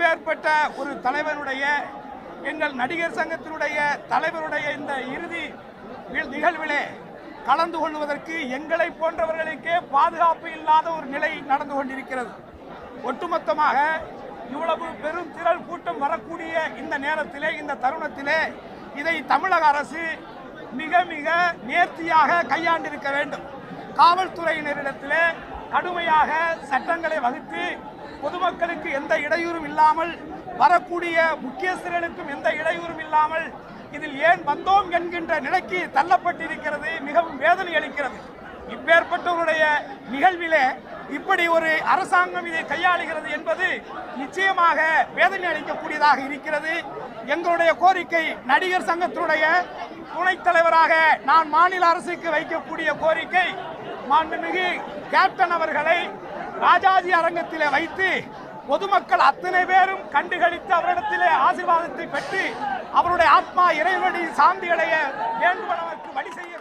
இப்பேற்பட்ட ஒரு தலைவருடைய எங்கள் நடிகர் சங்கத்தினுடைய தலைவருடைய இந்த இறுதி நிகழ்விலே கலந்து கொள்வதற்கு எங்களை போன்றவர்களுக்கே பாதுகாப்பு இல்லாத ஒரு நிலை நடந்து கொண்டிருக்கிறது. ஒட்டுமொத்தமாக இவ்வளவு பெரும் திரள் கூட்டம் வரக்கூடிய இந்த நேரத்திலே இந்த தருணத்திலே இதை தமிழக அரசு மிக மிக நேர்த்தியாக கையாண்டிருக்க வேண்டும். காவல்துறையினரிடத்திலே கடுமையாக சட்டங்களை வகுத்து பொதுமக்களுக்கு எந்த இடையூறும் இல்லாமல் வரக்கூடிய முக்கியஸ்தர்களுக்கும் எந்த இடையூறும் இல்லாமல் இதில் ஏன் வந்தோம் என்கின்ற நிலைக்கு தள்ளப்பட்டிருக்கிறது மிகவும் வேதனை அளிக்கிறது. இப்பேற்பட்டவருடைய நிகழ்விலே இப்படி ஒரு அரசாங்கம் இதை கையாளுகிறது என்பது நிச்சயமாக வேதனை அளிக்கக்கூடியதாக இருக்கிறது. எங்களுடைய கோரிக்கை நடிகர் சங்கத்தினுடைய துணைத் தலைவராக நான் மாநில அரசுக்கு வைக்கக்கூடிய கோரிக்கை மாண்புமிகு கேப்டன் அவர்களை ராஜாஜி அரங்கத்திலே வைத்து பொதுமக்கள் அத்தனை பேரும் கண்டுகளித்து அவரிடத்திலே ஆசீர்வாதத்தை பெற்று அவருடைய ஆத்மா இறைவனடி சாந்தி அடைய செய்ய